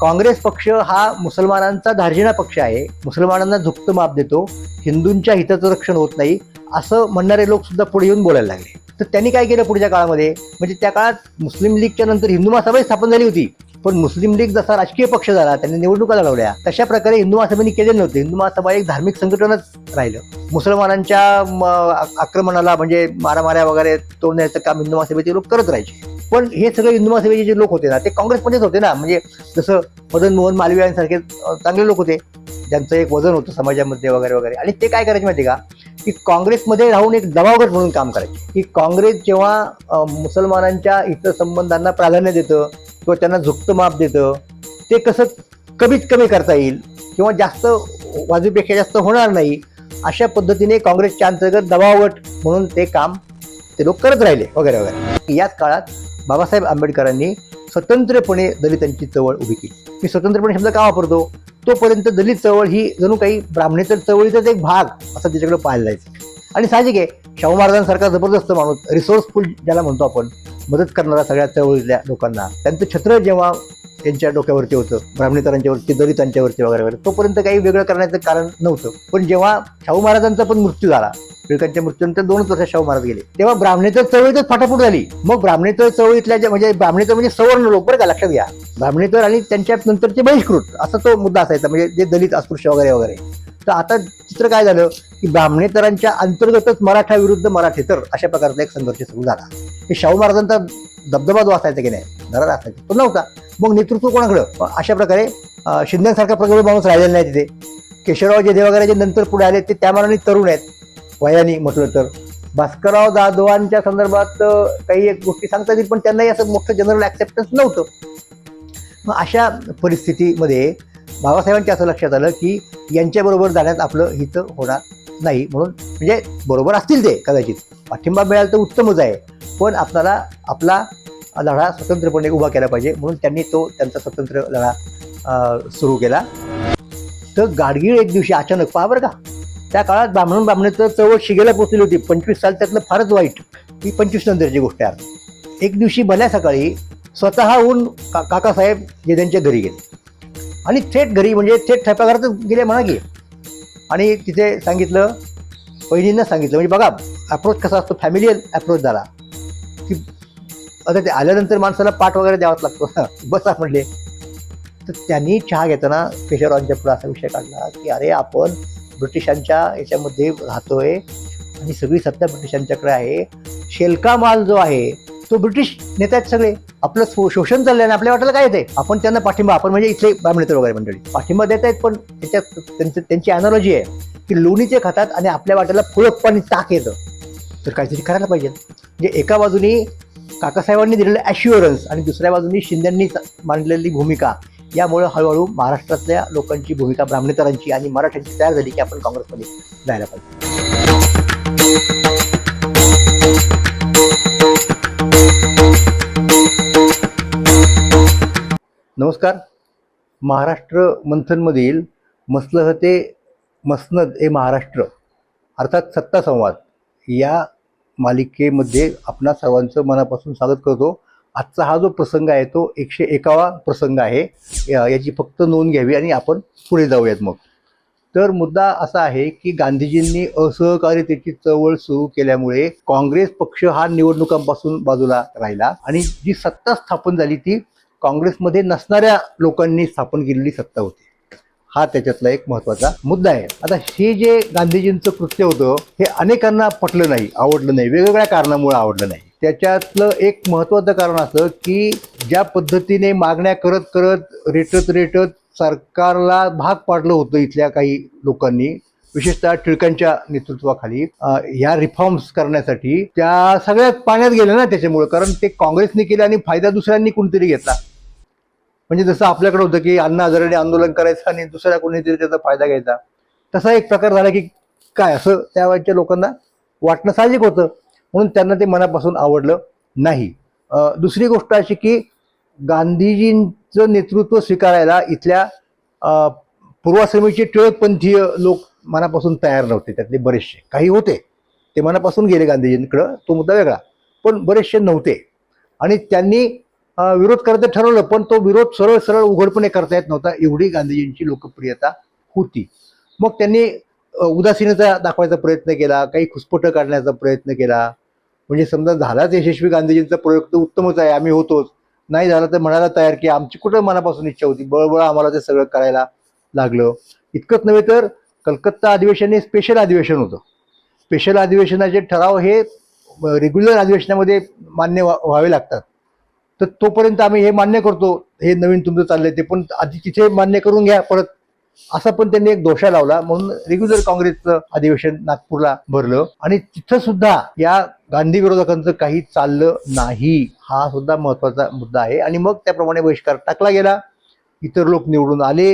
काँग्रेस पक्ष हा मुसलमानांचा धार्जिणा पक्ष आहे. मुसलमानांना झुकतं माप देतो. हिंदूंच्या हिताचं रक्षण होत नाही. असं म्हणणारे लोक सुद्धा पुढे येऊन बोलायला लागले. तर त्यांनी काय केलं पुढच्या काळामध्ये? म्हणजे त्या काळात मुस्लिम लीगच्या नंतर हिंदू महासभा स्थापन झाली होती. पण मुस्लिम लीग जसा राजकीय पक्ष झाला त्यांनी निवडणुका लढवल्या. तशा प्रकारे हिंदू महासभेने केले नव्हते. हिंदू महासभा एक धार्मिक संघटनच राहिलं. मुसलमानांच्या म, आक्रमणाला म्हणजे मारामाऱ्या वगैरे तोडण्याचं काम हिंदू महासभेचे लोक करत राहायचे. पण हे सगळे हिंदू महासभेचे जे लोक होते ना ते काँग्रेसमध्येच होते ना. म्हणजे जसं मदन मोहन मालवीय यांसारखे चांगले लोक होते. ज्यांचं एक वजन होतं समाजामध्ये वगैरे वगैरे. आणि ते काय करायचे माहिती का? की काँग्रेसमध्ये राहून एक दबावगट म्हणून काम करायचे. की काँग्रेस जेव्हा मुसलमानांच्या मुसलमानांच्या संबंधांना प्राधान्य देतं किंवा त्यांना झुकतं माप देतं ते कसं कमीत कमी करता येईल किंवा जास्त वाजूपेक्षा जास्त होणार नाही अशा पद्धतीने काँग्रेसच्या अंतर्गत दबावगट म्हणून ते काम ते लोक करत राहिले वगैरे वगैरे. याच काळात बाबासाहेब आंबेडकरांनी स्वतंत्रपणे दलितांची चळवळ उभी केली. मी स्वतंत्रपणे शब्द का वापरतो? तोपर्यंत दलित चळवळ ही जणू काही ब्राह्मणेतर चळवळीचाच एक भाग असं त्याच्याकडे पाहायला जायचं. आणि साहजिक आहे शाहू महाराजांसारखा जबरदस्त माणूस रिसोर्सफुल ज्याला म्हणतो आपण मदत करणारा सगळ्या चळवळीतल्या लोकांना त्यांचं छत्र जेव्हा त्यांच्या डोक्यावरती होतं. ब्राह्मणेतरांच्यावरती दलितांच्यावरती वगैरे वगैरे. तोपर्यंत काही वेगळं करण्याचं कारण नव्हतं. पण जेव्हा शाहू महाराजांचा पण मृत्यू झाला टिळकांच्या मृत्यूनंतर दोनच वर्षात शाहू महाराज गेले. तेव्हा ब्राह्मणेतर चळवळीतच फाटाफूट झाली. मग ब्राह्मणेतर चळवळीतल्या म्हणजे ब्राह्मणेतर म्हणजे सवर्ण लोक बरं का लक्षात घ्या. ब्राह्मणेतर आणि त्यांच्या नंतरचे बहिष्कृत असा तो मुद्दा असायचा म्हणजे जे दलित अस्पृश्य वगैरे वगैरे. तर आता चित्र काय झालं की ब्राह्मणेतरांच्या अंतर्गतच मराठा विरुद्ध मराठेतर अशा प्रकारचा एक संघर्ष सुरू झाला. हे शाहू महाराजांचा दबदबा जो असायचा की नाही दरार असायचा तो नव्हता. मग नेतृत्व कोणाकडं? अशा प्रकारे शिंद्यांसारखा प्रगल्भ माणूस राहिलेला नाही तिथे. केशवराव जे वगैरे जे नंतर पुढे आले ते त्या मानाने तरुण आहेत. वयाने म्हटलं तर. भास्करराव जाधवांच्या संदर्भात काही एक गोष्टी सांगता येतील पण त्यांनाही असं मोठं जनरल ॲक्सेप्टन्स नव्हतं. मग अशा परिस्थितीमध्ये बाबासाहेबांच्या असं लक्षात आलं की यांच्याबरोबर जाण्यात आपलं हित होणार नाही. म्हणून म्हणजे बरोबर असतील ते कदाचित. पाठिंबा मिळाला तर उत्तमच आहे. पण आपल्याला आपला लढा स्वतंत्रपणे उभा केला पाहिजे. म्हणून त्यांनी तो त्यांचा स्वतंत्र लढा सुरू केला. तर गाडगीळ एक दिवशी अचानक पहा बरं का. त्या काळात ब्राह्मण ब्राह्मणाचं चळवळ शिगेला पोचली होती. पंचवीस साल त्यातलं फारच वाईट. ही पंचवीस नंतरची गोष्ट आहे. एक दिवशी भल्या सकाळी स्वतःहून का काकासाहेब जे त्यांच्या घरी गेले. आणि थेट घरी म्हणजे थेट ठेपाघरातच गेले म्हणा की. आणि तिथे सांगितलं बहिणींना सांगितलं म्हणजे बघा अप्रोच कसा असतो फॅमिलियल अप्रोच झाला. आता ते आल्यानंतर माणसाला पाठ वगैरे द्यावाच लागतो. बसा म्हणले तर त्यांनी चहा घेताना केशवरावांच्या पुढे असा विषय काढला की अरे आपण ब्रिटिशांच्या याच्यामध्ये राहतोय आणि सगळी सत्ता ब्रिटिशांच्याकडे आहे. शेलका माल जो आहे तो ब्रिटिश नेते आहेत सगळे. आपलं शो- शोषण चाललंय आणि आपल्या वाटायला काय येते आपण त्यांना पाठिंबा आपण म्हणजे इथले ब्राह्मणेतर वगैरे मंडळी. पाठिंबा देत आहेत पण त्याच्यात त्यांचं त्यांची अॅनॉलॉजी आहे की लोणीचे खातात आणि आपल्या वाट्याला फुळक पाणी ताक येतं. तर काहीतरी करायला पाहिजे. म्हणजे एका बाजूनी काकासाहेबांनी दिलेलं ॲश्युअरन्स आणि दुसऱ्या बाजूनी शिंद्यांनी मांडलेली भूमिका यामुळे हळूहळू महाराष्ट्रातल्या लोकांची भूमिका ब्राह्मणेतरांची आणि मराठ्यांची तयार झाली की आपण काँग्रेसमध्ये जायला पाहिजे. नमस्कार. महाराष्ट्र मंथनमधील मसलहते मसनद ए महाराष्ट्र अर्थात सत्ता संवाद या मालिकेमध्ये आपणा सर्वांचं मनापासून स्वागत करतो. आजचा हा जो प्रसंग आहे तो एकशे एकावा प्रसंग आहे. या- याची फक्त नोंद घ्यावी आणि आपण पुढे जाऊयात मग. तर मुद्दा असा आहे की गांधीजींनी असहकारितेची चळवळ सुरू केल्यामुळे काँग्रेस पक्ष हा निवडणुकांपासून बाजूला राहिला आणि जी सत्ता स्थापन झाली ती काँग्रेसमध्ये नसणाऱ्या लोकांनी स्थापन केलेली सत्ता होती. हा त्याच्यातला एक महत्त्वाचा मुद्दा आहे. आता हे जे गांधीजींचं कृत्य होतं हे अनेकांना पटलं नाही आवडलं नाही वेगवेगळ्या कारणामुळे आवडलं नाही. त्याच्यातलं एक महत्वाचं कारण असं की ज्या पद्धतीने मागण्या करत करत रेटत रेटत सरकारला भाग पाडलं होतं इथल्या काही लोकांनी विशेषतः टिळकांच्या नेतृत्वाखाली ह्या रिफॉर्म्स करण्यासाठी त्या सगळ्यात पाण्यात गेल्या ना त्याच्यामुळे. कारण ते काँग्रेसने केले आणि फायदा दुसऱ्यांनी कोणतरी घेतला. म्हणजे जसं आपल्याकडे होतं की अण्णा हजाराने आंदोलन करायचं आणि दुसऱ्या कोणीतरी त्याचा फायदा घ्यायचा. तसा एक प्रकार झाला की काय असं त्यावेळच्या लोकांना वाटणं साहजिक होतं. म्हणून त्यांना ते मनापासून आवडलं नाही. दुसरी गोष्ट अशी की गांधीजींचं नेतृत्व स्वीकारायला इथल्या पूर्वाश्रमीचे टिळकपंथीय लोक मनापासून तयार नव्हते. त्यातले बरेचसे. काही होते. ते मनापासून गेले गांधीजींकडं. तो मुद्दा वेगळा. पण बरेचसे नव्हते. आणि त्यांनी विरोध करायचं ठरवलं पण तो विरोध सरळ सरळ उघडपणे करता येत नव्हता. एवढी गांधीजींची लोकप्रियता होती. मग त्यांनी उदासीनता दाखवायचा प्रयत्न केला काही खुसपटं काढण्याचा प्रयत्न केला. म्हणजे समजा झालाच यशस्वी गांधीजींचा प्रयोग तर उत्तमच आहे आम्ही होतोच. नाही झालं तर म्हणायला तयार की आमची कुठं मनापासून इच्छा होती? बळबळ आम्हाला ते सगळं करायला लागलं. इतकंच नव्हे तर कलकत्ता अधिवेशन हे स्पेशल अधिवेशन होतं. स्पेशल अधिवेशनाचे ठराव हे रेग्युलर अधिवेशनामध्ये मान्य व्हा- व्हावे लागतात. तर तोपर्यंत आम्ही हे मान्य करतो हे नवीन तुमचं चाललंय ते पण आधी तिथे मान्य करून घ्या परत असा पण त्यांनी एक दोषा लावला म्हणून रेग्युलर काँग्रेसचं अधिवेशन नागपूरला भरलं. आणि तिथं सुद्धा या गांधी विरोधकांचं काही चाललं नाही हा सुद्धा महत्त्वाचा मुद्दा आहे. आणि मग त्याप्रमाणे बहिष्कार टाकला गेला इतर लोक निवडून आले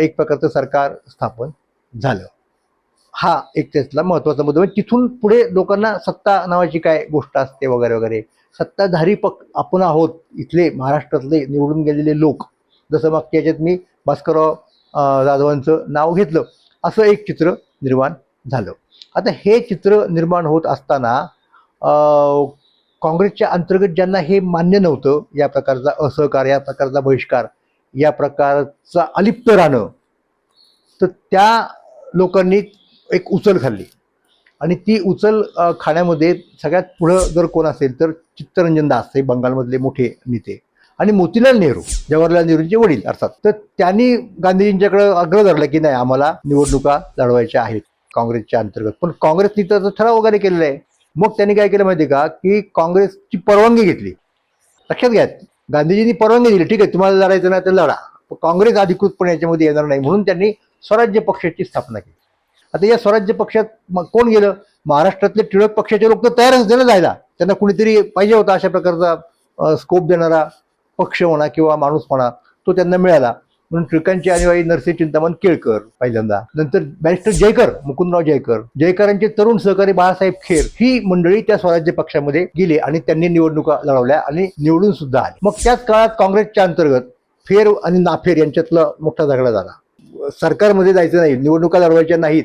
एक प्रकारचं सरकार स्थापन झालं. हा एक त्यातला महत्त्वाचा मुद्दा. म्हणजे तिथून पुढे लोकांना सत्ता नावाची काय गोष्ट असते वगैरे वगैरे सत्ताधारी पक्ष आपण आहोत इथले महाराष्ट्रातले निवडून गेलेले लोक. जसं मागच्या याच्यात मी भास्करराव जाधवांचं नाव घेतलं असं एक चित्र निर्माण झालं. आता हे चित्र निर्माण होत असताना काँग्रेसच्या अंतर्गत ज्यांना हे मान्य नव्हतं या प्रकारचा असहकार या प्रकारचा बहिष्कार या प्रकारचा अलिप्त राहणं तर त्या लोकांनी एक उचल खाल्ली. आणि ती उचल खाण्यामध्ये सगळ्यात पुढं जर कोण असेल तर चित्तरंजन दास हे बंगालमधले मोठे नेते. आणि मोतीलाल नेहरू जवाहरलाल नेहरूंचे वडील अर्थात. तर त्यांनी गांधीजींच्याकडे आग्रह धरला की नाही आम्हाला निवडणुका लढवायच्या आहेत काँग्रेसच्या अंतर्गत. पण काँग्रेसनी तर ठराव वगैरे केलेला आहे. मग त्यांनी काय केलं माहिती आहे का? की काँग्रेसची परवानगी घेतली. लक्षात घ्या गांधीजींनी परवानगी दिली. ठीक आहे तुम्हाला लढायचं नाही तर लढा. काँग्रेस अधिकृतपणे याच्यामध्ये येणार नाही म्हणून त्यांनी स्वराज्य पक्षाची स्थापना केली. आता या स्वराज्य पक्षात मग कोण गेलं? महाराष्ट्रातले टिळक पक्षाचे लोक तर तयारच होते जायला. त्यांना कुणीतरी पाहिजे होता अशा प्रकारचा स्कोप देणारा पक्ष म्हणा किंवा माणूस म्हणा तो त्यांना मिळाला. म्हणून टिळकांचे अनुयायी नरसिंह चिंतामण केळकर पहिल्यांदा. नंतर बॅरिस्टर जयकर मुकुंदराव जयकर. जयकरांचे तरुण सहकारी बाळासाहेब खेर ही मंडळी त्या स्वराज्य पक्षामध्ये गेली आणि त्यांनी निवडणुका लढवल्या आणि निवडून सुद्धा आले. मग त्याच काळात काँग्रेसच्या अंतर्गत फेर आणि नाफेर यांच्यातला मोठा झगडा झाला. सरकारमध्ये जायचं नाही निवडणुका लढवायच्या नाहीत.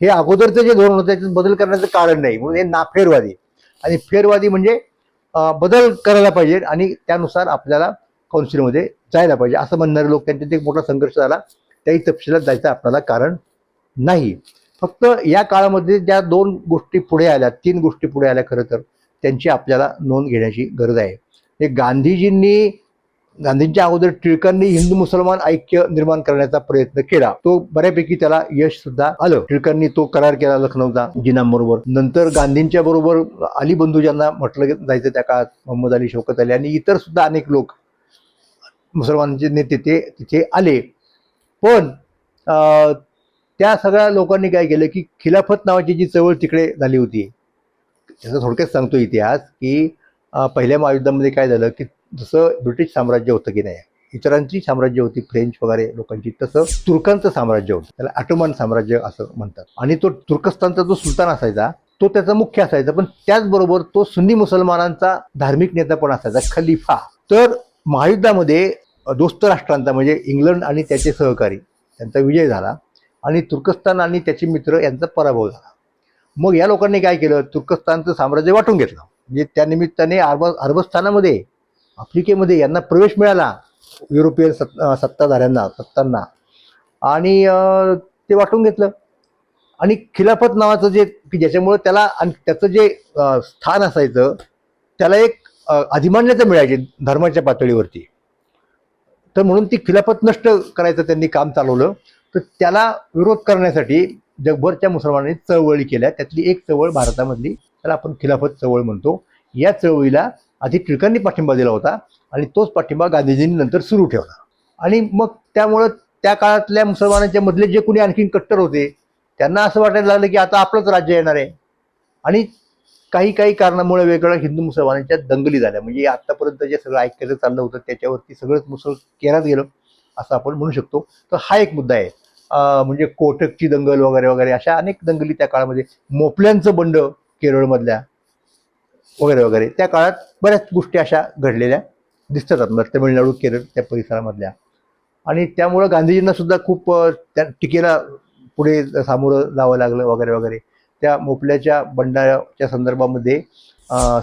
हे अगोदरचं जे धोरण होतं त्याच्यात बदल करण्याचं कारण नाही. म्हणून हे नाफेरवादी आणि फेरवादी म्हणजे बदल करायला पाहिजे आणि त्यानुसार आपल्याला काउन्सिलमध्ये जायला पाहिजे. असं म्हणणारे लोक त्यांच्यात एक मोठा संघर्ष झाला. त्याही तपशिलात जायचं आपल्याला कारण नाही. फक्त या काळामध्ये ज्या दोन गोष्टी पुढे आल्या तीन गोष्टी पुढे आल्या खरं तर त्यांची आपल्याला नोंद घेण्याची गरज आहे. हे गांधीजींनी गांधींच्या अगोदर टिळकांनी हिंदू मुसलमान ऐक्य निर्माण करण्याचा प्रयत्न केला. तो बऱ्यापैकी त्याला यश सुद्धा आलं. टिळकांनी तो करार केला लखनौचा जिनांबरोबर. नंतर गांधींच्या बरोबर अली बंधू ज्यांना म्हटलं जायचं त्या काळात मोहम्मद अली शौकत अली आणि इतर सुद्धा अनेक लोक मुसलमानांचे नेते ते तिथे आले. पण त्या सगळ्या लोकांनी काय केलं की खिलाफत नावाची जी चळवळ तिकडे झाली होती. त्याचा थोडक्यात सांगतो इतिहास की पहिल्या महायुद्धामध्ये काय झालं की जसं ब्रिटिश साम्राज्य होतं की नाही इतरांची साम्राज्य होती फ्रेंच वगैरे लोकांची तसं तुर्कांचं साम्राज्य होतं. त्याला ऑटोमन साम्राज्य असं म्हणतात. आणि तो तुर्कस्तानचा जो सुलतान असायचा तो त्याचा मुख्य असायचा पण त्याचबरोबर तो सुन्नी मुसलमानांचा धार्मिक नेता पण असायचा खलिफा. तर महायुद्धामध्ये दोस्त राष्ट्रांचा म्हणजे इंग्लंड आणि त्याचे सहकारी त्यांचा विजय झाला. आणि तुर्कस्तान आणि त्याचे मित्र यांचा पराभव झाला. मग या लोकांनी काय केलं? तुर्कस्तानचं साम्राज्य वाटून घेतलं. म्हणजे त्यानिमित्ताने अरब अरबस्थानामध्ये आफ्रिकेमध्ये यांना प्रवेश मिळाला युरोपियन सत् सत्ताधाऱ्यांना सत्तांना. आणि ते वाटून घेतलं. आणि खिलाफत नावाचं जे की ज्याच्यामुळं त्याला आणि त्याचं जे स्थान असायचं त्याला एक अधिमान्यता मिळायची धर्माच्या पातळीवरती. तर म्हणून ती खिलाफत नष्ट करायचं त्यांनी काम चालवलं. तर त्याला विरोध करण्यासाठी जगभरच्या मुसलमानांनी चळवळी केल्या. त्यातली एक चळवळ भारतामधली त्याला आपण खिलाफत चळवळ म्हणतो. या चळवळीला आधी टिळकांनी पाठिंबा दिला होता आणि तोच पाठिंबा गांधीजींनी नंतर सुरू ठेवला. आणि मग त्यामुळं त्या काळातल्या मुसलमानांच्या मधले जे कोणी आणखीन कट्टर होते त्यांना असं वाटायला लागलं की आता आपलंच राज्य येणार आहे. आणि काही काही कारणामुळे वेगळ्या हिंदू मुसलमानांच्या दंगली झाल्या. म्हणजे आतापर्यंत जे सगळं ऐकायचं चाललं होतं त्याच्यावरती सगळंच मुसल केलाच गेलं असं आपण म्हणू शकतो. तर हा एक मुद्दा आहे. म्हणजे कोटकची दंगल वगैरे वगैरे अशा अनेक दंगली त्या काळामध्ये मोपल्यांचं बंड केरळमधल्या वगैरे वगैरे. त्या काळात बऱ्याच गोष्टी अशा घडलेल्या दिसतात आपल्याला. तमिळनाडू केरळ त्या परिसरामधल्या. आणि त्यामुळं गांधीजींना सुद्धा खूप त्या टीकेला पुढे सामोरं जावं लागलं वगैरे वगैरे. त्या मोपल्याच्या बंडाच्या संदर्भामध्ये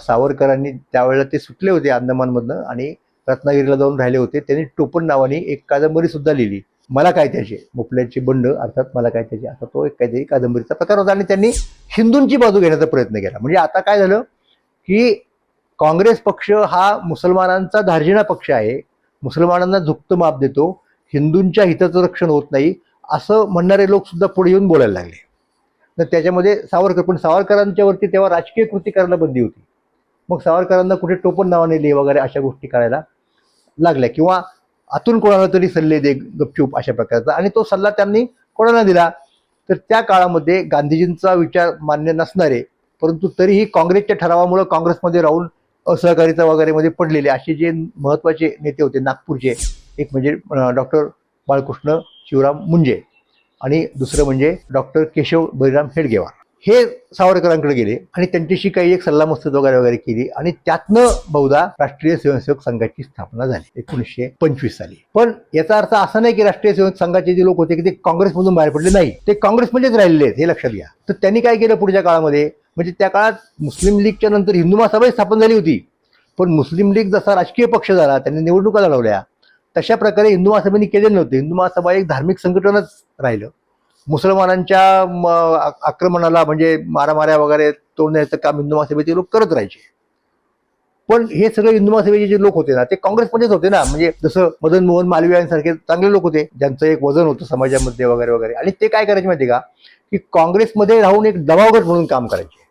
सावरकरांनी त्यावेळेला ते सुटले होते अंदमानमधनं आणि रत्नागिरीला जाऊन राहिले होते. त्यांनी टोपण नावाने एक कादंबरी सुद्धा लिहिली. मला काय त्याचे? मोपल्याचे बंड अर्थात मला काय त्याचे? असा तो एक काहीतरी कादंबरीचा प्रकार होता. आणि त्यांनी हिंदूंची बाजू घेण्याचा प्रयत्न केला. म्हणजे आता काय झालं? की काँग्रेस पक्ष हा मुसलमानांचा धार्जिणा पक्ष आहे. मुसलमानांना झुकतं माप देतो. हिंदूंच्या हिताचं रक्षण होत नाही. असं म्हणणारे लोक सुद्धा पुढे येऊन बोलायला लागले. तर त्याच्यामध्ये सावरकर पण सावरकरांच्या वरती तेव्हा राजकीय कृती करायला बंदी होती. मग सावरकरांना कुठे टोपण नावाने लिहि वगैरे अशा गोष्टी करायला लागल्या. किंवा आतून कोणाला तरी सल्ले दे गपचूप अशा प्रकारचा. आणि तो सल्ला त्यांनी कोणाला दिला? तर त्या काळामध्ये गांधीजींचा विचार मान्य नसणारे परंतु तरीही काँग्रेसच्या ठरावामुळे काँग्रेसमध्ये राहून असहकारिता वगैरे मध्ये पडलेले असे जे महत्त्वाचे नेते होते नागपूरचे एक म्हणजे डॉक्टर बाळकृष्ण शिवराम मुंजे आणि दुसरं म्हणजे डॉक्टर केशव बळीराम हेडगेवार. हे सावरकरांकडे गेले आणि त्यांच्याशी काही एक सल्लामसलत वगैरे वगैरे केली आणि त्यातनं बहुधा राष्ट्रीय स्वयंसेवक संघाची स्थापना झाली एकोणीसशे पंचवीस साली. पण याचा अर्थ असा नाही की राष्ट्रीय स्वयंसेवक संघाचे जे लोक होते की ते काँग्रेसमधून बाहेर पडले नाही ते काँग्रेसमध्येच राहिलेले आहेत हे लक्षात घ्या. तर त्यांनी काय केलं पुढच्या काळामध्ये? म्हणजे त्या काळात मुस्लिम लीगच्या नंतर हिंदू महासभाही स्थापन झाली होती. पण मुस्लिम लीग जसा राजकीय पक्ष झाला त्यांनी निवडणुका लढवल्या. तशा प्रकारे हिंदू महासभेने केले नव्हते. हिंदू महासभा एक धार्मिक संघटनच राहिलं. मुसलमानांच्या म, आक्रमणाला म्हणजे मारामाऱ्या वगैरे तोडण्याचं काम हिंदू महासभेचे लोक करत राहायचे. पण हे सगळे हिंदू महासभेचे जे लोक होते ना ते काँग्रेसमध्येच होते ना. म्हणजे जसं मदन मोहन मालवीय यांसारखे चांगले लोक होते ज्यांचं एक वजन होतं समाजामध्ये वगैरे वगैरे. आणि ते काय करायचे माहिती का? की काँग्रेसमध्ये राहून एक दबावगट म्हणून काम करायचे.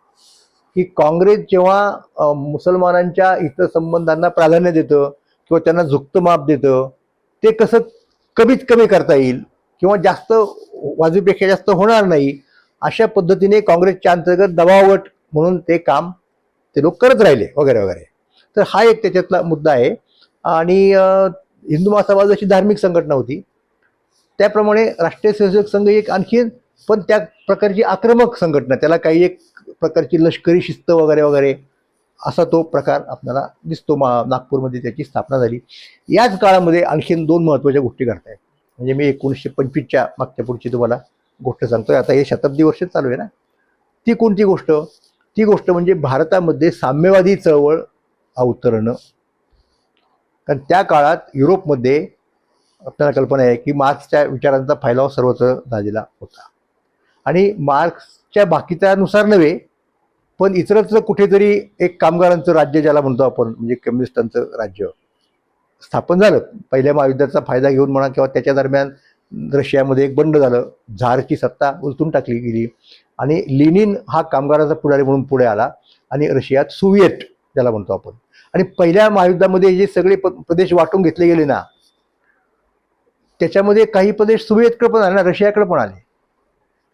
की काँग्रेस जेव्हा मुसलमानांच्या हितसंबंधांना प्राधान्य देतं किंवा त्यांना झुकतं माप देतं ते कसं कमीत कमी करता येईल किंवा जास्त वाजवीपेक्षा जास्त होणार नाही अशा पद्धतीने काँग्रेसच्या अंतर्गत दबावट म्हणून ते काम ते लोक करत राहिले वगैरे वगैरे. तर हा एक त्याच्यातला मुद्दा आहे. आणि हिंदू महासभा जशी धार्मिक संघटना होती. त्याप्रमाणे राष्ट्रीय स्वयंसेवक संघ एक आणखी पण त्या प्रकारची आक्रमक संघटना त्याला काही एक प्रकारची लष्करी शिस्त वगैरे वगैरे असा तो प्रकार आपल्याला दिसतो मा नागपूरमध्ये त्याची स्थापना झाली. याच काळामध्ये आणखीन दोन महत्त्वाच्या गोष्टी घडत आहेत म्हणजे मी एकोणीसशे पंचवीसच्या मागच्या पुढची तुम्हाला गोष्ट सांगतोय. आता हे शताब्दी वर्ष चालू आहे ना? ती कोणती गोष्ट? ती गोष्ट म्हणजे भारतामध्ये साम्यवादी चळवळ अवतरणं कारण त्या काळात युरोपमध्ये आपल्याला कल्पना आहे की मार्क्सच्या विचारांचा फैलाव सर्वत्र झालेला होता. आणि मार्क्सच्या बाकीच्यानुसार नव्हे पण इतरत्र कुठेतरी एक कामगारांचं राज्य ज्याला म्हणतो आपण म्हणजे कम्युनिस्टांचं राज्य स्थापन झालं. पहिल्या महायुद्धाचा फायदा घेऊन म्हणा किंवा त्याच्या दरम्यान रशियामध्ये एक बंड झालं झारची सत्ता उलटून टाकली गेली. आणि लिनिन हा कामगाराचा पुढारी म्हणून पुढे आला आणि रशियात सोव्हिएट ज्याला म्हणतो आपण. आणि पहिल्या महायुद्धामध्ये जे सगळे प- प्रदेश वाटून घेतले गेले ना त्याच्यामध्ये काही प्रदेश सोव्हिएतकडे पण आले ना रशियाकडे पण आले.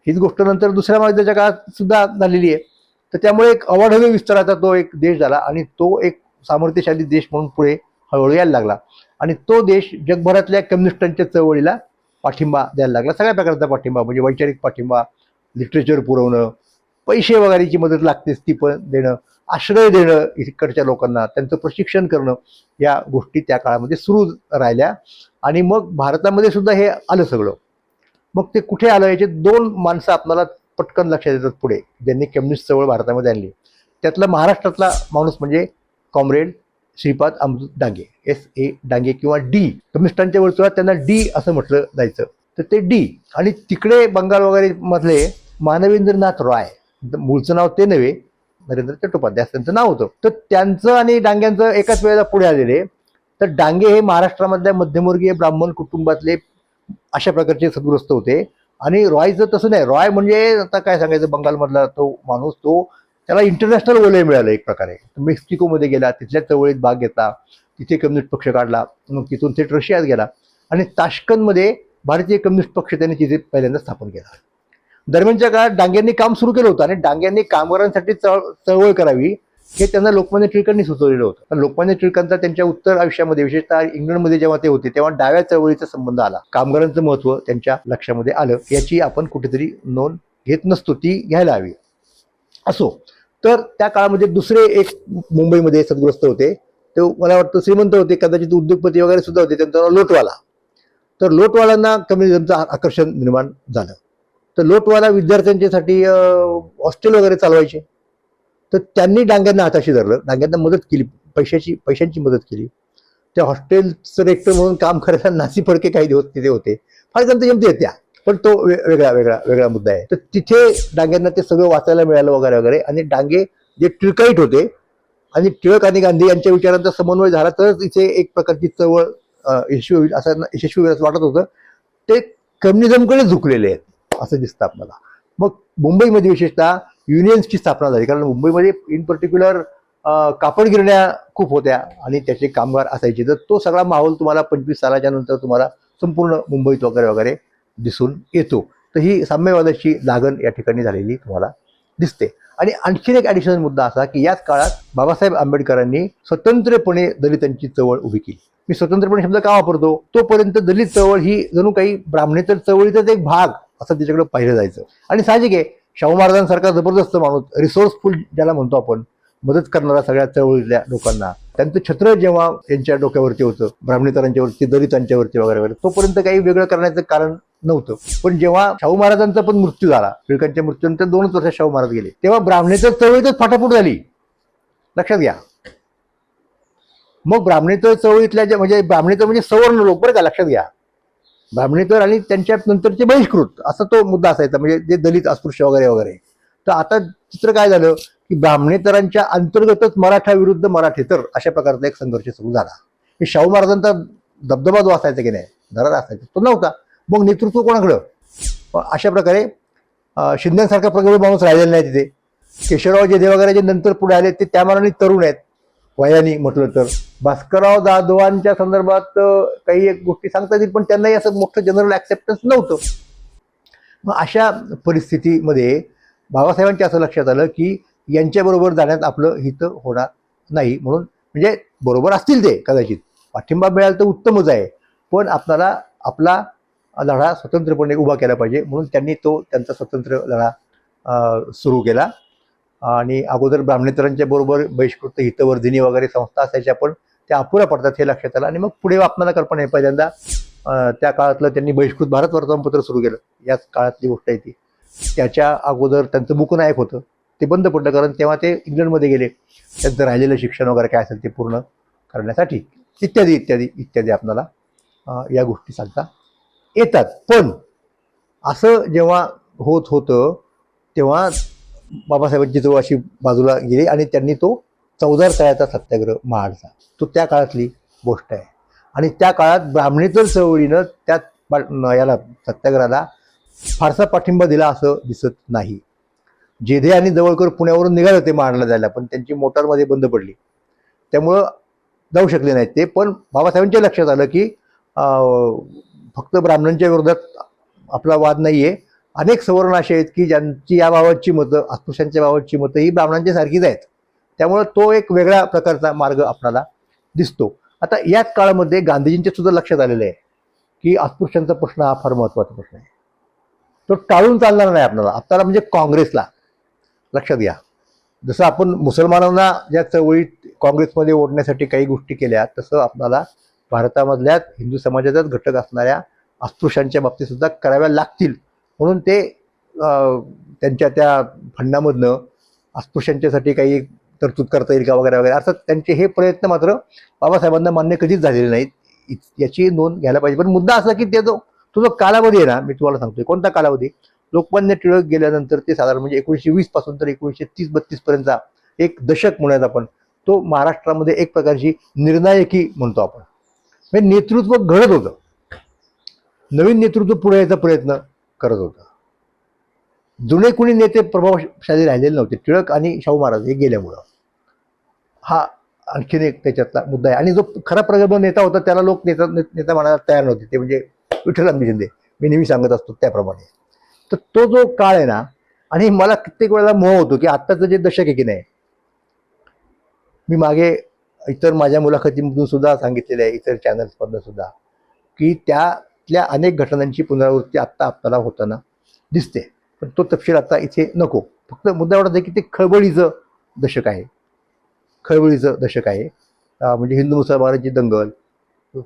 हीच गोष्ट नंतर दुसऱ्या महायुद्धाच्या काळात सुद्धा झालेली आहे. तर त्यामुळे एक अवाढव्य विस्ताराचा तो एक देश झाला आणि तो एक सामर्थ्यशाली देश म्हणून पुढे हळूहळू यायला लागला. आणि तो देश जगभरातल्या कम्युनिस्टांच्या चळवळीला पाठिंबा द्यायला लागला. सगळ्या प्रकारचा पाठिंबा म्हणजे वैचारिक पाठिंबा लिटरेचर पुरवणं पैसे वगैरेची मदत लागतेच ती पण देणं आश्रय देणं इकडच्या लोकांना त्यांचं प्रशिक्षण करणं या गोष्टी त्या काळामध्ये सुरू राहिल्या. आणि मग भारतामध्ये सुद्धा हे आलं सगळं. मग ते कुठे आलं याचे दोन माणसं आपल्याला पटकन लक्षात येतात पुढे ज्यांनी कम्युनिस्ट चळवळ भारतामध्ये आणली. त्यातला महाराष्ट्रातला माणूस म्हणजे comrade Shripad Amrit Dange S A Dange किंवा डी कम्युनिस्टांच्या वर्तुळात त्यांना डी असं म्हटलं जायचं. तर ते डी आणि तिकडे बंगाल वगैरे मधले मानवेंद्रनाथ रॉय मूळचं नाव ते नव्हे नरेंद्र चट्टोपाध्याय त्यांचं नाव होतं. तर त्यांचं आणि डांग्यांचं एकाच वेळेला पुढे आलेले. तर डांगे हे महाराष्ट्रामधल्या मध्यमवर्गीय ब्राह्मण कुटुंबातले अशा प्रकारचे सद्ग्रस्त होते. आणि रॉयचं तसं नाही. रॉय म्हणजे आता काय सांगायचं बंगालमधला तो माणूस तो त्याला इंटरनॅशनल वलय मिळालं एक प्रकारे. मेक्सिकोमध्ये गेला तिथल्या चळवळीत भाग घेतला तिथे कम्युनिस्ट पक्ष काढला मग तिथून थेट रशियात गेला आणि ताश्कंदमध्ये भारतीय कम्युनिस्ट पक्ष त्यांनी तिथे पहिल्यांदा स्थापन केला. दरम्यानच्या काळात डांग्यांनी काम सुरू केलं होतं आणि डांग्यांनी कामगारांसाठी चळ चळवळ करावी हे त्यांना लोकमान्य टिळकांनी सुचवलेलं होतं. लोकमान्य टिळकांचा त्यांच्या उत्तर आयुष्यामध्ये विशेषतः इंग्लंडमध्ये जेव्हा ते होते तेव्हा डाव्या चळवळीचा संबंध आला. कामगारांचं महत्त्व त्यांच्या लक्षामध्ये आलं. याची आपण कुठेतरी नोंद घेत नसतो. ती घ्यायला हवी. असो. तर त्या काळामध्ये दुसरे एक मुंबईमध्ये सद्ग्रस्त होते. ते मला वाटतं श्रीमंत होते. कदाचित उद्योगपती वगैरे सुद्धा होते. त्यांचं लोटवाला. तर लोटवालांना कम्युनिझमचं आकर्षण निर्माण झालं. तर लोटवाला विद्यार्थ्यांच्यासाठी हॉस्टेल वगैरे चालवायचे. तर त्यांनी डांग्यांना हाताशी धरलं. डांग्यांना मदत केली. पैशाची पैशांची मदत केली. त्या हॉस्टेलचं रेक्टर म्हणून काम करायला नासी फडके काही दिवस तिथे होते. फार जमते जमते त्या. पण तो वेगळा वेगळा वेगळा मुद्दा आहे. तर तिथे डांग्यांना ते सगळं वाचायला मिळालं वगैरे वगैरे. आणि डांगे जे टिळकाईट होते आणि टिळक आणि गांधी यांच्या विचारांचा समन्वय झाला तरच इथे एक प्रकारची चळवळ यशस्वी होईल असं यशस्वी होईल असं वाटत होतं. ते कम्युनिझमकडे झुकलेले आहेत असं दिसतं आपल्याला. मग मुंबईमध्ये विशेषतः युनियन्सची स्थापना झाली. कारण मुंबईमध्ये इन पर्टिक्युलर कापड गिरण्या खूप होत्या आणि त्याचे कामगार असायचे. तर तो सगळा माहोल तुम्हाला पंचवीस सालाच्या नंतर तुम्हाला संपूर्ण मुंबईत वगैरे वगैरे दिसून येतो. तर ही साम्यवादाची लागण या ठिकाणी झालेली तुम्हाला दिसते. आणि आणखीन एक ॲडिशनल मुद्दा असा की याच काळात बाबासाहेब आंबेडकरांनी स्वतंत्रपणे दलितांची चळवळ उभी केली. मी स्वतंत्रपणे शब्द का वापरतो? तोपर्यंत दलित चळवळ ही जणू काही ब्राह्मणेतर चळवळीचाच एक भाग असं त्याच्याकडे पाहिलं जायचं. आणि साहजिक आहे शाहू महाराजांसारखा जबरदस्त माणूस रिसोर्सफुल ज्याला म्हणतो आपण मदत करणारा सगळ्या चळवळीतल्या लोकांना त्यांचं छत्र जेव्हा त्यांच्या डोक्यावरती होतं ब्राह्मणेतरांच्यावरती दलितांच्यावरती वगैरे वगैरे तोपर्यंत काही वेगळं करण्याचं कारण नव्हतं. पण जेव्हा शाहू महाराजांचा पण मृत्यू झाला टिळकांच्या मृत्यूनंतर दोनच वर्षात शाहू महाराज गेले तेव्हा ब्राह्मणेतर चळवळीतच फाटाफूट झाली. लक्षात घ्या. मग ब्राह्मणेतर चळवळीतल्या ज्या म्हणजे ब्राह्मणेतर म्हणजे सवर्ण लोक बरं का लक्षात घ्या. ब्राह्मणेतर आणि त्यांच्या नंतरचे बहिष्कृत असा तो मुद्दा असायचा म्हणजे जे दलित अस्पृश्य वगैरे वगैरे. तर आता चित्र काय झालं की ब्राह्मणेतरांच्या अंतर्गतच मराठा विरुद्ध मराठेतर अशा प्रकारचा एक संघर्ष सुरू झाला. हे शाहू महाराजांचा दबदबा जो असायचा की नाही दरार असायचा तो नव्हता. मग नेतृत्व कोणाकडं? अशा प्रकारे शिंद्यांसारखा प्रगती माणूस राहिलेला नाही तिथे. केशवराव जे वगैरे जे नंतर पुढे आले ते त्या मानाने तरुण आहेत. वयानी म्हटलं तर. भास्करराव जाधवांच्या संदर्भात काही एक गोष्टी सांगता येतील पण त्यांनाही असं मोठं जनरल ऍक्सेप्टन्स नव्हतं. मग अशा परिस्थितीमध्ये बाबासाहेबांच्या असं लक्षात आलं की यांच्याबरोबर जाण्यात आपलं हित होणार नाही. म्हणून म्हणजे बरोबर असतील ते कदाचित. पाठिंबा मिळाला तर उत्तमच आहे. पण आपल्याला आपला लढा स्वतंत्रपणे उभा केला पाहिजे. म्हणून त्यांनी तो त्यांचा स्वतंत्र लढा सुरू केला. आणि अगोदर ब्राह्मणेतरांच्या बरोबर बहिष्कृत हितवर्धिनी वगैरे संस्था असायच्या पण त्या अपुऱ्या पडतात हे लक्षात आलं. आणि मग पुढे आपल्याला कल्पना आहे पहिल्यांदा त्या काळातलं त्यांनी बहिष्कृत भारत वर्तमानपत्र सुरू केलं. याच काळातली गोष्ट आहे ती. त्याच्या अगोदर त्यांचं मुकनायक होतं. ते बंद पडलं कारण तेव्हा ते इंग्लंडमध्ये गेले. त्यांचं राहिलेलं शिक्षण वगैरे काय असेल ते पूर्ण करण्यासाठी इत्यादी इत्यादी इत्यादी आपल्याला या गोष्टी सांगता येतात. पण असं जेव्हा होत होतं तेव्हा बाबासाहेबांची जवळ अशी बाजूला गेली आणि त्यांनी तो चौदार तळ्याचा सत्याग्रह महाडचा तो त्या काळातली गोष्ट आहे. आणि त्या काळात ब्राह्मणेतर चळवळीनं त्यात याला सत्याग्रहाला फारसा पाठिंबा दिला असं दिसत नाही. जेधे आणि जवळकर पुण्यावरून निघाले होते महाडला जायला पण त्यांची मोटारमध्ये बंद पडली. त्यामुळं जाऊ शकले नाहीत ते. पण बाबासाहेबांच्या लक्षात आलं की फक्त ब्राह्मणांच्या विरोधात आपला वाद नाही आहे अनेक सवर्ण असे आहेत की ज्यांची या बाबतची मतं अस्पृश्यांच्या बाबतची मतं ही ब्राह्मणांच्या सारखीच आहेत. त्यामुळं तो एक वेगळ्या प्रकारचा मार्ग आपल्याला दिसतो. आता याच काळामध्ये गांधीजींच्या सुद्धा लक्षात आलेलं आहे की अस्पृश्यांचा प्रश्न हा फार महत्त्वाचा प्रश्न आहे. तो टाळून चालणार नाही आपल्याला. आपल्याला म्हणजे काँग्रेसला लक्षात घ्या. जसं आपण मुसलमानांना ज्या चळवळीत काँग्रेसमध्ये ओढण्यासाठी काही गोष्टी केल्या तसं आपल्याला भारतामधल्या हिंदू समाजाचाच घटक असणाऱ्या अस्पृश्यांच्या बाबतीत सुद्धा कराव्या लागतील. म्हणून ते त्यांच्या त्या फंडामधनं अस्पृश्यांच्यासाठी काही तरतूद करता येईल का वगैरे वगैरे. अर्थात त्यांचे हे प्रयत्न मात्र बाबासाहेबांना मान्य कधीच झालेले नाहीत. इ- याची नोंद घ्यायला पाहिजे. पण मुद्दा असा की ते जो तो जो कालावधी आहे ना मी तुम्हाला सांगतोय कोणता कालावधी? लोकमान्य टिळक गेल्यानंतर ते साधारण म्हणजे एकोणीसशे वीसपासून तर एकोणीसशे तीस बत्तीस पर्यंतचा एक दशक म्हणूयात आपण तो महाराष्ट्रामध्ये एक प्रकारची निर्णायकी म्हणतो आपण. म्हणजे नेतृत्व घडत होतं. नवीन नेतृत्व पुढे यायचा प्रयत्न करत होतं. जुने कुणी नेते प्रभावशाली राहिलेले नव्हते. टिळक आणि शाहू महाराज हे गेल्यामुळं. हा आणखीन एक त्याच्यातला मुद्दा आहे. आणि जो खरा प्रगल्भ नेता होता त्याला लोक नेता नेता म्हणायला तयार नव्हते. ते म्हणजे विठ्ठल शिंदे. मी नेहमी सांगत असतो त्याप्रमाणे. तर तो जो काळ आहे ना आणि मला कित्येक वेळेला मोह होतो की आत्ताचं जे दशक आहे की नाही. मी मागे इतर माझ्या मुलाखतीमधून सुद्धा सांगितलेलं आहे इतर चॅनल्समधनं सुद्धा की त्यातल्या अनेक घटनांची पुनरावृत्ती आत्ता आपल्याला होताना दिसते. पण तो तपशील आता इथे नको. फक्त मुद्दा एवढाच आहे की ते खळबळीचं दशक आहे. खळबळीचं दशक आहे. म्हणजे हिंदू मुसलमानांची दंगल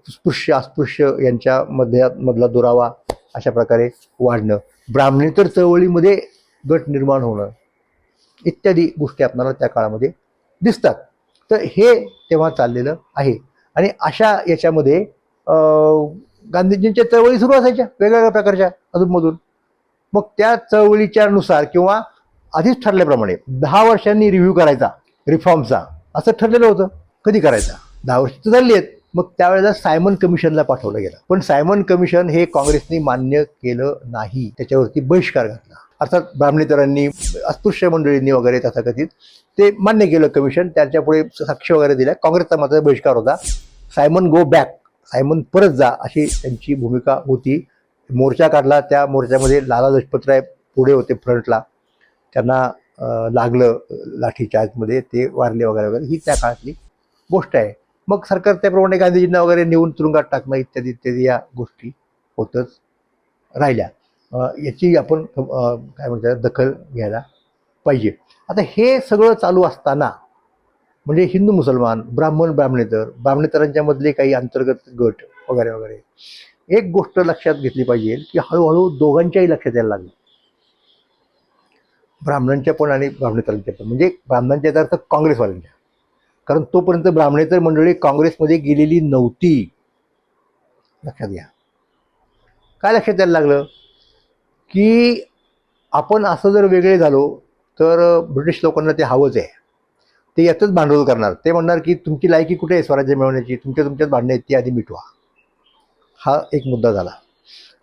स्पृश्य अस्पृश्य यांच्या मध्या मधला दुरावा अशा प्रकारे वाढणं ब्राह्मणेतर चळवळीमध्ये गट निर्माण होणं इत्यादी गोष्टी आपल्याला त्या काळामध्ये दिसतात. तर हे तेव्हा चाललेलं आहे. आणि अशा याच्यामध्ये गांधीजींच्या चळवळी सुरू असायच्या वेगवेगळ्या प्रकारच्या अजूनमधून मग त्या चळवळीच्या नुसार किंवा आधीच ठरल्याप्रमाणे दहा वर्षांनी रिव्ह्यू करायचा रिफॉर्मचा असं ठरलेलं होतं. कधी करायचा? दहा वर्ष तर झाली आहेत. मग त्यावेळेला सायमन कमिशनला पाठवलं गेलं. पण सायमन कमिशन हे काँग्रेसने मान्य केलं नाही. त्याच्यावरती बहिष्कार घातला. अर्थात ब्राह्मणेतरांनी अस्पृश्य मंडळींनी वगैरे तथाकथित ते मान्य केलं कमिशन. त्याच्यापुढे साक्ष वगैरे दिल्या. काँग्रेसचा मात्र बहिष्कार होता. सायमन गो बॅक सायमन परत जा अशी त्यांची भूमिका होती. मोर्चा काढला. त्या मोर्चामध्ये लाला लजपतराय पुढे होते फ्रंटला. त्यांना लागलं लाठीच्या आतमध्ये. ते वारले वगैरे वगैरे. ही त्या काळातली गोष्ट आहे. मग सरकार त्याप्रमाणे गांधीजींना वगैरे नेऊन तुरुंगात टाकणं इत्यादी इत्यादी या गोष्टी होतच राहिल्या. याची आपण काय म्हणतात दखल घ्यायला पाहिजे. आता हे सगळं चालू असताना म्हणजे हिंदू मुसलमान ब्राह्मण ब्राह्मणेतर ब्राह्मणेतरांच्या मधले काही अंतर्गत गट वगैरे वगैरे. एक गोष्ट लक्षात घेतली पाहिजे की हळूहळू दोघांच्याही लक्षात यायला लागली. ब्राह्मणांच्या पण आणि ब्राह्मणेतरांच्या पण. म्हणजे ब्राह्मणांच्या याचा अर्थ काँग्रेसवाल्यांच्या. कारण तोपर्यंत ब्राह्मणेतर मंडळी काँग्रेसमध्ये गेलेली नव्हती. लक्षात घ्या. काय लक्षात यायला लागलं? की आपण असं जर वेगळे झालो तर ब्रिटिश लोकांना ते हवंच आहे. ते यातच भांडवल करणार. ते म्हणणार की तुमची लायकी कुठे आहे स्वराज्य मिळवण्याची? तुमच्या तुमच्यात भांडणं आहेत ती आधी मिटवा. हा एक मुद्दा झाला.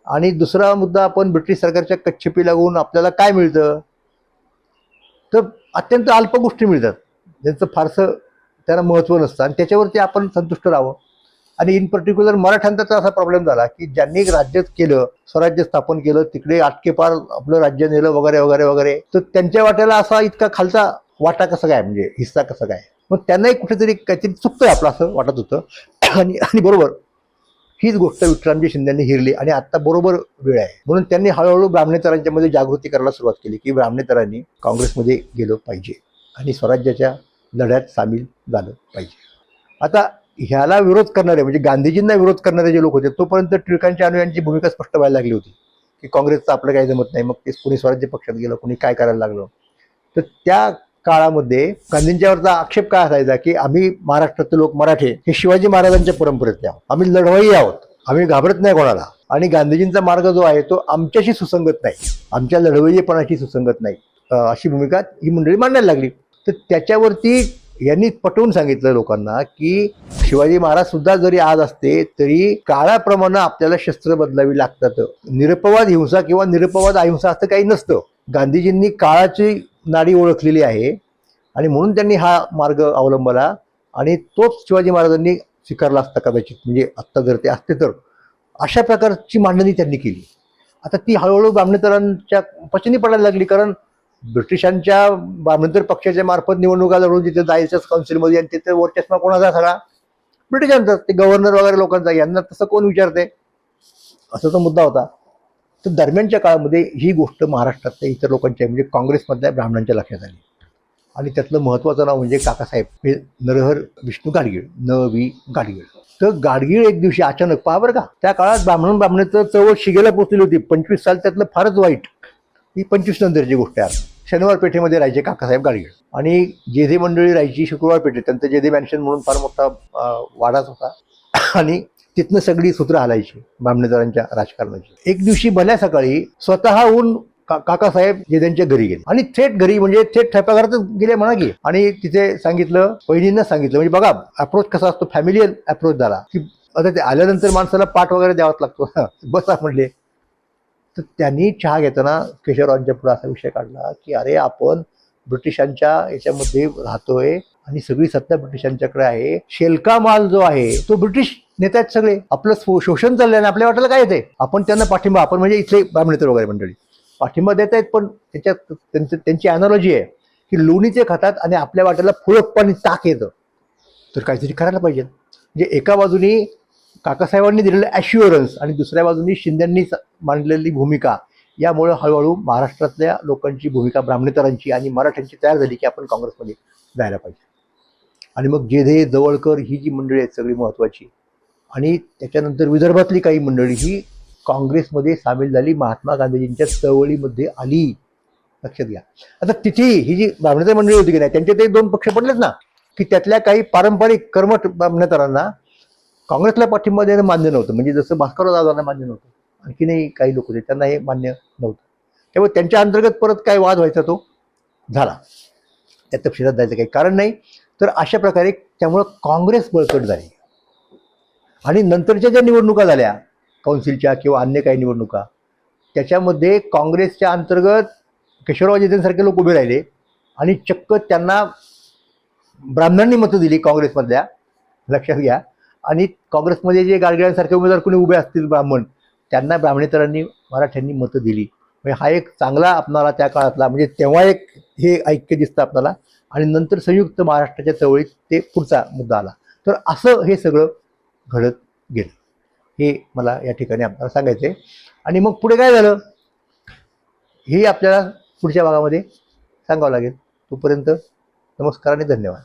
आणि दुसरा मुद्दा आपण ब्रिटिश सरकारच्या कच्छपी लागून आपल्याला काय मिळतं? तर अत्यंत अल्प गोष्टी मिळतात. ज्यांचं फारसं त्याला महत्त्व नसतं. आणि त्याच्यावरती आपण संतुष्ट राहावं. आणि इन पर्टिक्युलर मराठ्यांचा तर असा प्रॉब्लेम झाला की ज्यांनी राज्य केलं स्वराज्य स्थापन केलं तिकडे आटकेपार आपलं राज्य नेलं वगैरे वगैरे वगैरे तर त्यांच्या वाट्याला असा इतका खालचा वाटा कसा काय म्हणजे हिस्सा कसा काय? मग त्यांनाही कुठेतरी काहीतरी चुकतंय आपलं असं वाटत होतं. आणि आणि बरोबर हीच गोष्ट विठ्ठलरामजी शिंदेनी हिरली आणि आता बरोबर वेळ आहे. म्हणून त्यांनी हळूहळू ब्राह्मणेतरांच्या मध्ये जागृती करायला सुरुवात केली की ब्राह्मणेतरांनी काँग्रेसमध्ये गेलं पाहिजे आणि स्वराज्याच्या लढ्यात सामील झालं पाहिजे. आता ह्याला विरोध करणारे म्हणजे गांधीजींना विरोध करणारे जे लोक होते तोपर्यंत टिळकांच्या अनुयांची भूमिका स्पष्ट व्हायला लागली होती की काँग्रेसचं आपलं काही जमत नाही मग ते कोणी स्वराज्य पक्षात गेलं कोणी काय करायला लागलं. तर त्या काळामध्ये गांधींच्यावरचा आक्षेप काय असायचा की आम्ही महाराष्ट्रातले लोक मराठे हे शिवाजी महाराजांच्या परंपरेतले आहोत आम्ही लढवाई आहोत. आम्ही घाबरत नाही कोणाला. आणि गांधीजींचा मार्ग जो आहे तो आमच्याशी सुसंगत नाही. आमच्या लढवय्येपणाशी सुसंगत नाही. अशी भूमिका ही मंडळी मांडायला लागली. तर त्याच्यावरती यांनी पटवून सांगितलं लोकांना की शिवाजी महाराज सुद्धा जरी आज असते तरी काळाप्रमाणे आपल्याला शस्त्र बदलावी लागतात. निरपवाद हिंसा किंवा निरपवाद अहिंसा असं काही नसतं. गांधीजींनी काळाची नाडी ओळखलेली आहे. आणि म्हणून त्यांनी हा मार्ग अवलंबला आणि तोच शिवाजी महाराजांनी स्वीकारला असता कदाचित. म्हणजे आत्ता जर ते असते तर. अशा प्रकारची मांडणी त्यांनी केली. आता ती हळूहळू ब्राह्मणेतरांच्या पचनी पडायला लागली कारण ब्रिटिशांच्या ब्राह्मणेतर पक्षाच्या मार्फत निवडणुका लढून तिथे जायचं काउन्सिलमध्ये आणि तिथे वरचष्मा कोणाचा सगळा ब्रिटिशांचा. ते गव्हर्नर वगैरे लोकांचा. यांना तसं कोण विचारते असा तो मुद्दा होता. तर दरम्यानच्या काळामध्ये ही गोष्ट महाराष्ट्रातल्या इतर लोकांच्या म्हणजे काँग्रेसमधल्या ब्राह्मणांच्या लक्षात आली. आणि त्यातलं महत्त्वाचं नाव म्हणजे काकासाहेब हे नरहर विष्णू गाडगीळ न वी गाडगीळ. तर गाडगीळ एक दिवशी अचानक पहा बरं का त्या काळात ब्राह्मण ब्राह्मणाचं चळवळ शिगेला पोचलेली होती. पंचवीस साल त्यातलं फारच वाईट. ही पंचवीस नंतरची गोष्ट आहे शनिवार पेठेमध्ये राहायचे काकासाहेब गाडगीळ. आणि जेधे मंडळी राहायची शुक्रवार पेठेत त्यांचं जेधे मॅन्शन म्हणून फार मोठा वाडाच होता. आणि तिथनं सगळी सूत्र हालायची बामणेदारांच्या राजकारणाची. एक दिवशी भल्या सकाळी स्वतःहून का काकासाहेब जेद्यांच्या घरी गेले. आणि थेट घरी म्हणजे थेट ठेपाघरातच गेले म्हणा की आणि तिथे सांगितलं बहिणींना सांगितलं म्हणजे बघा अप्रोच कसा असतो फॅमिलियल अप्रोच झाला. की आता ते आल्यानंतर माणसाला पाठ वगैरे द्यावाच लागतो. बसा म्हणले. तर त्यांनी चहा घेताना केशवरावांच्या पुढे असा विषय काढला की अरे आपण ब्रिटिशांच्या याच्यामध्ये राहतोय आणि सगळी सत्ता ब्रिटिशांच्याकडे आहे. शेलका माल जो आहे तो ब्रिटिश नेते आहेत सगळे. आपलं शोषण चाललंय आणि आपल्या वाटायला काय येते आपण त्यांना पाठिंबा आपण म्हणजे इथले ब्राह्मणेतर वगैरे मंडळी. पाठिंबा देत आहेत पण त्याच्यात त्यांचं त्यांची अॅनॉलॉजी आहे की लोणीचे खातात आणि आपल्या वाट्याला फुळप पाणी ताक येतं. तर काहीतरी करायला पाहिजे. म्हणजे एका बाजूनी काकासाहेबांनी दिलेलं ॲश्युअरन्स आणि दुसऱ्या बाजूनी शिंद्यांनी स- मांडलेली भूमिका. यामुळे हळूहळू महाराष्ट्रातल्या लोकांची भूमिका ब्राह्मणेतरांची आणि मराठ्यांची तयार झाली की आपण काँग्रेसमध्ये जायला पाहिजे. आणि मग जेधे जवळकर ही जी मंडळी आहेत सगळी महत्त्वाची आणि त्याच्यानंतर विदर्भातली काही मंडळी ही काँग्रेसमध्ये सामील झाली महात्मा गांधीजींच्या चळवळीमध्ये आली. लक्षात घ्या. आता तिथे ही जी ब्राह्मणाची मंडळी होती की नाही त्यांचे ते दोन पक्ष पडलेत ना की त्यातल्या काही पारंपरिक कर्मठ ब्राह्मणेतरांना काँग्रेसला पाठिंबा देणं मान्य नव्हतं. म्हणजे जसं भास्करराव दादांना मान्य नव्हतं. आणखीनही काही लोक होते त्यांना हे मान्य नव्हतं. त्यामुळे त्यांच्या अंतर्गत परत काय वाद व्हायचा तो? झाला. त्या तपशिलात जायचं काही कारण नाही. तर अशा प्रकारे त्यामुळं काँग्रेस बळकट झाली. आणि नंतरच्या ज्या निवडणुका झाल्या कौन्सिलच्या किंवा अन्य काही निवडणुका त्याच्यामध्ये काँग्रेसच्या अंतर्गत केशवराव सारखे लोक उभे राहिले आणि चक्क त्यांना ब्राह्मणांनी मतं दिली काँग्रेसमधल्या. लक्षात घ्या. आणि काँग्रेसमध्ये जे गाडगिळ्यांसारखे उमेदवार कोणी उभे असतील ब्राह्मण त्यांना ब्राह्मणेतरांनी मराठ्यांनी मतं दिली. म्हणजे हा एक चांगला आपणाला त्या काळातला म्हणजे तेव्हा एक हे ऐक्य दिसतं आपल्याला आणि नंतर संयुक्त महाराष्ट्राच्या चळवळीत ते पुढचा मुद्दा आला. तर असं हे सगळं घडत गेलं. हे मला या ठिकाणी आपल्याला सांगायचं आहे आणि मग पुढे काय झालं? हे आपल्याला पुढच्या भागामध्ये सांगावं लागेल. तोपर्यंत नमस्कार आणि धन्यवाद.